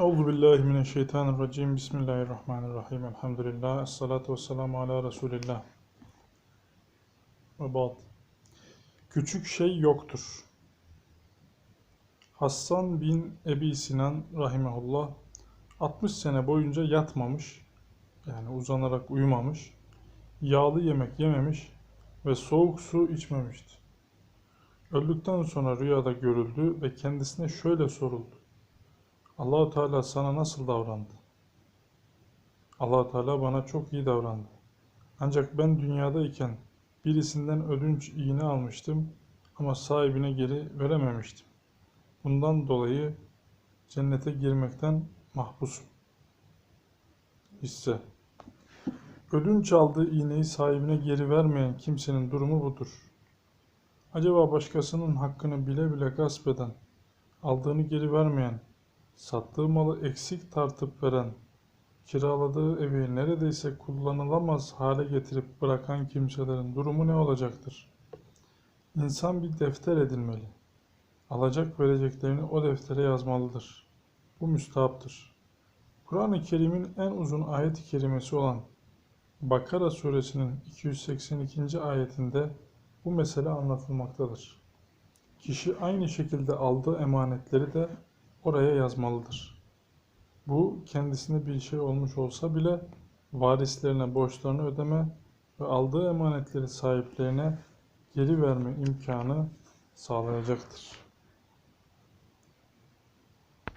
Euzu billahi mineşşeytanirracim. Bismillahirrahmanirrahim. Elhamdülillah. Esselatu vesselamu ala Resulillah. Ve ba'd. Küçük şey yoktur. Hassan bin Ebi Sinan rahimehullah 60 sene boyunca yatmamış, yani uzanarak uyumamış, yağlı yemek yememiş ve soğuk su içmemişti. Öldükten sonra rüyada görüldü ve kendisine şöyle soruldu. Allahu Teala sana nasıl davrandı? Allahu Teala bana çok iyi davrandı. Ancak ben dünyadayken birisinden ödünç iğne almıştım ama sahibine geri verememiştim. Bundan dolayı cennete girmekten mahpusum. Hisse Ödünç aldığı iğneyi sahibine geri vermeyen kimsenin durumu budur. Acaba başkasının hakkını bile bile gasp eden, aldığını geri vermeyen, sattığı malı eksik tartıp veren, kiraladığı evi neredeyse kullanılamaz hale getirip bırakan kimselerin durumu ne olacaktır? İnsan bir defter edilmeli. Alacak vereceklerini o deftere yazmalıdır. Bu müstahaptır. Kur'an-ı Kerim'in en uzun ayet-i kerimesi olan Bakara suresinin 282. ayetinde bu mesele anlatılmaktadır. Kişi aynı şekilde aldığı emanetleri de oraya yazmalıdır. Bu kendisine bir şey olmuş olsa bile varislerine borçlarını ödeme ve aldığı emanetleri sahiplerine geri verme imkanı sağlayacaktır.